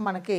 మనకి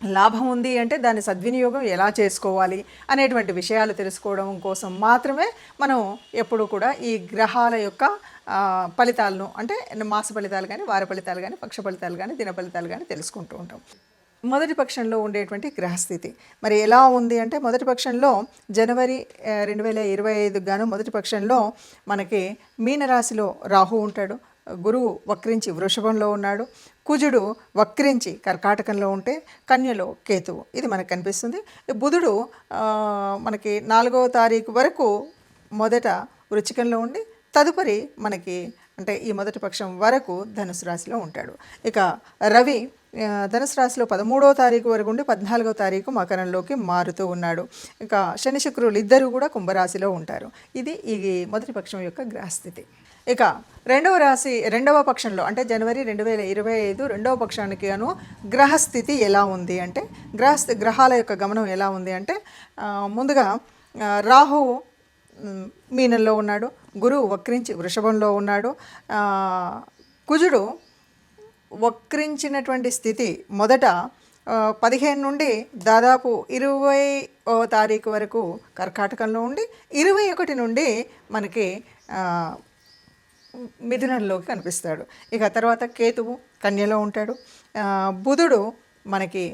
లాభం ఉంది అంటే దాని సద్వినియోగం ఎలా చేసుకోవాలి అనేటువంటి విషయాలు తెలుసుకోవడం కోసం మాత్రమే మనం ఎప్పుడు కూడా ఈ గ్రహాల యొక్క ఫలితాలను అంటే మాస ఫలితాలు కానీ వార ఫలితాలు కానీ పక్ష ఫలితాలు కానీ దిన ఫలితాలు కానీ తెలుసుకుంటూ ఉంటాం. మొదటి పక్షంలో ఉండేటువంటి గ్రహస్థితి. మరి ఎలా ఉంది అంటే మొదటి పక్షంలో జనవరి రెండు వేల ఇరవై ఐదు గాను మొదటి పక్షంలో మనకి మీనరాశిలో రాహు ఉంటాడు. గురువు వక్రించి వృషభంలో ఉన్నాడు. కుజుడు వక్రించి కర్కాటకంలో ఉంటే కన్యలో కేతువు. ఇది మనకు కనిపిస్తుంది. బుధుడు మనకి నాలుగవ తారీఖు వరకు మొదట వృచ్చికంలో ఉండి తదుపరి మనకి అంటే ఈ మొదటి పక్షం వరకు ధనుసు రాశిలో ఉంటాడు. ఇక రవి ధనుసు రాశిలో పదమూడవ తారీఖు వరకు ఉండి పద్నాలుగవ తారీఖు మకరంలోకి మారుతూ ఉన్నాడు. ఇక శని శుక్రులు ఇద్దరు కూడా కుంభరాశిలో ఉంటారు. ఇది ఈ మొదటి పక్షం యొక్క గ్రహస్థితి. ఇక రెండవ రాశి రెండవ పక్షంలో అంటే జనవరి రెండు వేల ఇరవై ఐదు రెండవ పక్షానికి అను గ్రహస్థితి ఎలా ఉంది అంటే గ్రహస్థి గ్రహాల యొక్క గమనం ఎలా ఉంది అంటే ముందుగా రాహు మీనంలో ఉన్నాడు గురువు వక్రించి వృషభంలో ఉన్నాడు కుజుడు వక్రించినటువంటి స్థితి మొదట పదిహేను నుండి దాదాపు ఇరవై ఓ తారీఖు వరకు కర్కాటకంలో ఉండి ఇరవై ఒకటి నుండి మనకి మిథునంలోకి కనిపిస్తాడు. ఇక తర్వాత కేతువు కన్యలో ఉంటాడు. బుధుడు మనకి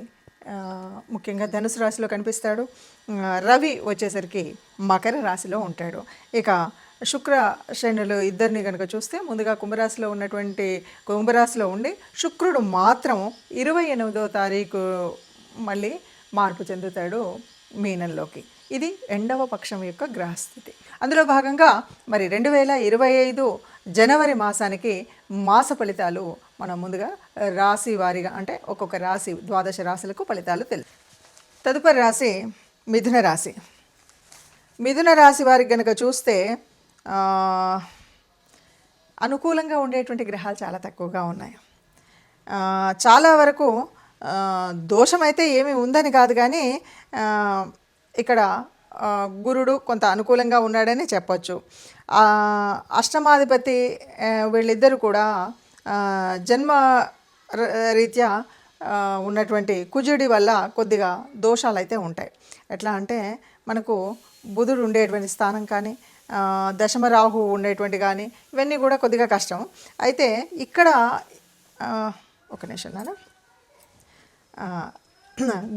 ముఖ్యంగా ధనుసు రాశిలో కనిపిస్తాడు. రవి వచ్చేసరికి మకర రాశిలో ఉంటాడు. ఇక శుక్ర శనులు ఇద్దరిని కనుక చూస్తే ముందుగా కుంభరాశిలో ఉన్నటువంటి కుంభరాశిలో ఉండి శుక్రుడు మాత్రం ఇరవై ఎనిమిదో తారీఖు మళ్ళీ మార్పు చెందుతాడు మీనంలోకి. ఇది రెండవ పక్షం యొక్క గ్రహస్థితి. అందులో భాగంగా మరి రెండు వేల ఇరవై ఐదు జనవరి మాసానికి మాస ఫలితాలు మనం ముందుగా రాశి వారిగా అంటే ఒక్కొక్క రాశి ద్వాదశ రాశులకు ఫలితాలు తెలుసు తదుపరి రాశి మిథున రాశి. మిథున రాశి వారికి కనుక చూస్తే అనుకూలంగా ఉండేటువంటి గ్రహాలు చాలా తక్కువగా ఉన్నాయి. చాలా వరకు దోషమైతే ఏమీ ఉందని కాదు కానీ ఇక్కడ గురుడు కొంత అనుకూలంగా ఉన్నాడని చెప్పొచ్చు. అష్టమాధిపతి వీళ్ళిద్దరూ కూడా జన్మ ర- రీత్యా ఉన్నటువంటి కుజుడి వల్ల కొద్దిగా దోషాలు అయితే ఉంటాయి. ఎట్లా అంటే మనకు బుధుడు ఉండేటువంటి స్థానం కానీ దశమరాహు ఉండేటువంటి కానీ ఇవన్నీ కూడా కొద్దిగా కష్టం. అయితే ఇక్కడ ఒక నిమిషం నాన్న.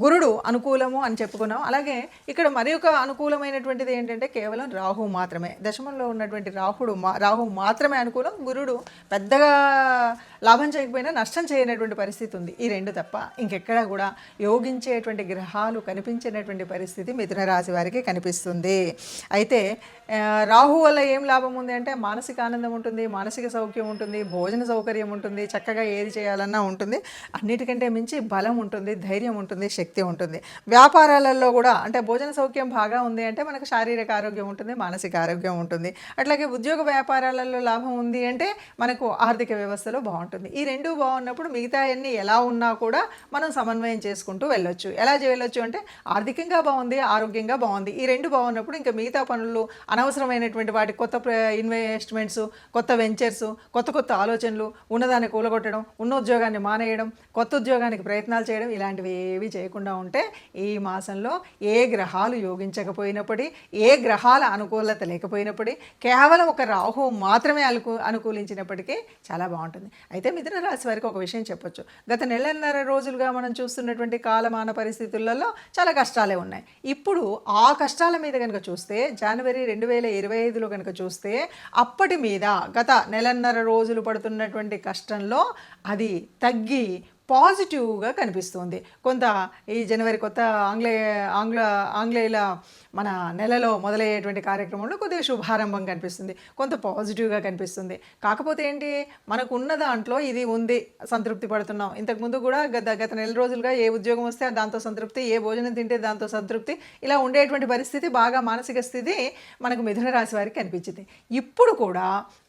గురుడు అనుకూలము అని చెప్పుకున్నాం. అలాగే ఇక్కడ మరి ఒక అనుకూలమైనటువంటిది ఏంటంటే కేవలం రాహు మాత్రమే. దశమంలో ఉన్నటువంటి రాహుడు మా రాహు మాత్రమే అనుకూలం గురుడు పెద్దగా లాభం చేయకపోయినా నష్టం చేయనటువంటి పరిస్థితి ఉంది. ఈ రెండు తప్ప ఇంకెక్కడ కూడా యోగించేటువంటి గ్రహాలు కనిపించినటువంటి పరిస్థితి మిథున రాశి వారికి కనిపిస్తుంది. అయితే రాహు వల్ల ఏం లాభం ఉంది అంటే మానసిక ఆనందం ఉంటుంది మానసిక సౌఖ్యం ఉంటుంది భోజన సౌకర్యం ఉంటుంది చక్కగా ఏది చేయాలన్నా ఉంటుంది. అన్నిటికంటే మించి బలం ఉంటుంది ధైర్యం ఉంటుంది శక్తి ఉంటుంది. వ్యాపారాలలో కూడా అంటే భోజన సౌఖ్యం బాగా ఉంది అంటే మనకు శారీరక ఆరోగ్యం ఉంటుంది మానసిక ఆరోగ్యం ఉంటుంది. అట్లాగే ఉద్యోగ వ్యాపారాలలో లాభం ఉంది అంటే మనకు ఆర్థిక వ్యవస్థలో బాగుంటుంది. ఈ రెండు బాగున్నప్పుడు మిగతా అన్ని ఎలా ఉన్నా కూడా మనం సమన్వయం చేసుకుంటూ వెళ్ళొచ్చు. ఎలా వెళ్ళొచ్చు అంటే ఆర్థికంగా బాగుంది ఆరోగ్యంగా బాగుంది. ఈ రెండు బాగున్నప్పుడు ఇంకా మిగతా పనులు అనవసరమైనటువంటి వాటి కొత్త ఇన్వెస్ట్మెంట్స్ కొత్త వెంచర్స్ కొత్త కొత్త ఆలోచనలు ఉన్నదాన్ని కూలగొట్టడం ఉన్న ఉద్యోగాన్ని మానేయడం కొత్త ఉద్యోగానికి ప్రయత్నాలు చేయడం ఇలాంటివి ఏవి చేయకుండా ఉంటే ఈ మాసంలో ఏ గ్రహాలు యోగించకపోయినప్పటి ఏ గ్రహాల అనుకూలత లేకపోయినప్పటి కేవలం ఒక రాహు మాత్రమే అనుకూ అనుకూలించినప్పటికీ చాలా బాగుంటుంది. అయితే మిథున రాశి వారికి ఒక విషయం చెప్పొచ్చు. గత నెలన్నర రోజులుగా మనం చూస్తున్నటువంటి కాలమాన పరిస్థితులలో చాలా కష్టాలే ఉన్నాయి. ఇప్పుడు ఆ కష్టాల మీద కనుక చూస్తే జనవరి రెండు వేల ఇరవై ఐదులో కనుక చూస్తే అప్పటి మీద గత నెలన్నర రోజులు పడుతున్నటువంటి కష్టంలో అది తగ్గి పాజిటివ్గా కనిపిస్తుంది. కొంత ఈ జనవరి కొత్త ఆంగ్లేయ ఆంగ్ల ఆంగ్లేయుల మన నెలలో మొదలయ్యేటువంటి కార్యక్రమంలో కొద్దిగా శుభారంభం కనిపిస్తుంది. కొంత పాజిటివ్గా కనిపిస్తుంది. కాకపోతే ఏంటి? మనకు ఉన్న దాంట్లో ఇది ఉంది. సంతృప్తి పడుతున్నాం. ఇంతకుముందు కూడా గత గత నెల రోజులుగా ఏ ఉద్యోగం వస్తే దాంతో సంతృప్తి ఏ భోజనం తింటే దాంతో సంతృప్తి ఇలా ఉండేటువంటి పరిస్థితి బాగా మానసిక స్థితి మనకు మిథున రాశి వారికి కనిపించింది. ఇప్పుడు కూడా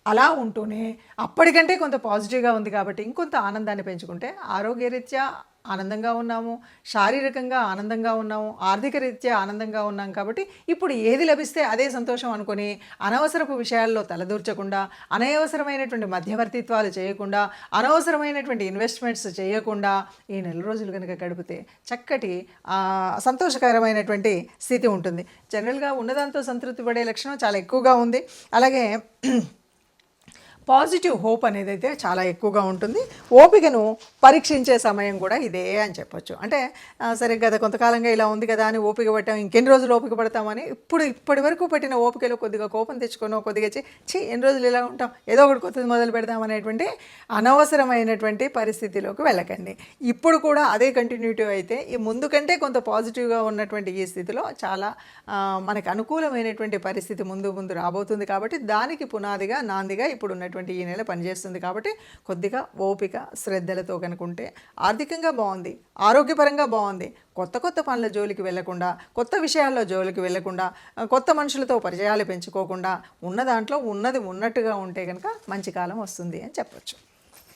అలా ఉంటూనే అప్పటికంటే కొంత పాజిటివ్గా ఉంది కాబట్టి ఇంకొంత ఆనందాన్ని పెంచుకుంటే ఆరోగ్యరీత్యా ఆనందంగా ఉన్నాము శారీరకంగా ఆనందంగా ఉన్నాము ఆర్థిక రీత్యా ఆనందంగా ఉన్నాం కాబట్టి ఇప్పుడు ఏది లభిస్తే అదే సంతోషం అనుకొని అనవసరపు విషయాల్లో తలదూర్చకుండా అనవసరమైనటువంటి మధ్యవర్తిత్వాలు చేయకుండా అనవసరమైనటువంటి ఇన్వెస్ట్మెంట్స్ చేయకుండా ఈ నెల రోజులు కనుక గడిపితే చక్కటి సంతోషకరమైనటువంటి స్థితి ఉంటుంది. జనరల్గా ఉన్నదాంతో సంతృప్తి పడే లక్షణం చాలా ఎక్కువగా ఉంది. అలాగే పాజిటివ్ హోప్ అనేది అయితే చాలా ఎక్కువగా ఉంటుంది. ఓపికను పరీక్షించే సమయం కూడా ఇదే అని చెప్పొచ్చు. అంటే సరే గత కొంతకాలంగా ఇలా ఉంది కదా అని ఓపిక పట్టాం ఇంకెన్ని రోజులు ఓపిక పడతామని ఇప్పుడు ఇప్పటి వరకు పట్టిన ఓపికలో కొద్దిగా కోపం తెచ్చుకోనో కొద్దిగా చి ఛీ, ఎన్ని రోజులు ఇలా ఉంటాం ఏదో ఒకటి కొత్తది మొదలు పెడదాం అనేటువంటి అనవసరమైనటువంటి పరిస్థితిలోకి వెళ్ళకండి. ఇప్పుడు కూడా అదే కంటిన్యూటీ అయితే ఈ ముందు కంటే కొంత పాజిటివ్గా ఉన్నటువంటి ఈ స్థితిలో చాలా మనకు అనుకూలమైనటువంటి పరిస్థితి ముందు ముందు రాబోతుంది కాబట్టి దానికి పునాదిగా నాందిగా ఇప్పుడు ఉన్నటువంటి ఉన్నటువంటి ఈ నెల పనిచేస్తుంది కాబట్టి కొద్దిగా ఓపిక శ్రద్ధలతో కనుకుంటే ఆర్థికంగా బాగుంది ఆరోగ్యపరంగా బాగుంది. కొత్త కొత్త పనుల జోలికి వెళ్ళకుండా కొత్త విషయాల్లో జోలికి వెళ్ళకుండా కొత్త మనుషులతో పరిచయాలు పెంచుకోకుండా ఉన్న దాంట్లో ఉన్నది ఉన్నట్టుగా ఉంటే కనుక మంచి కాలం వస్తుంది అని చెప్పొచ్చు.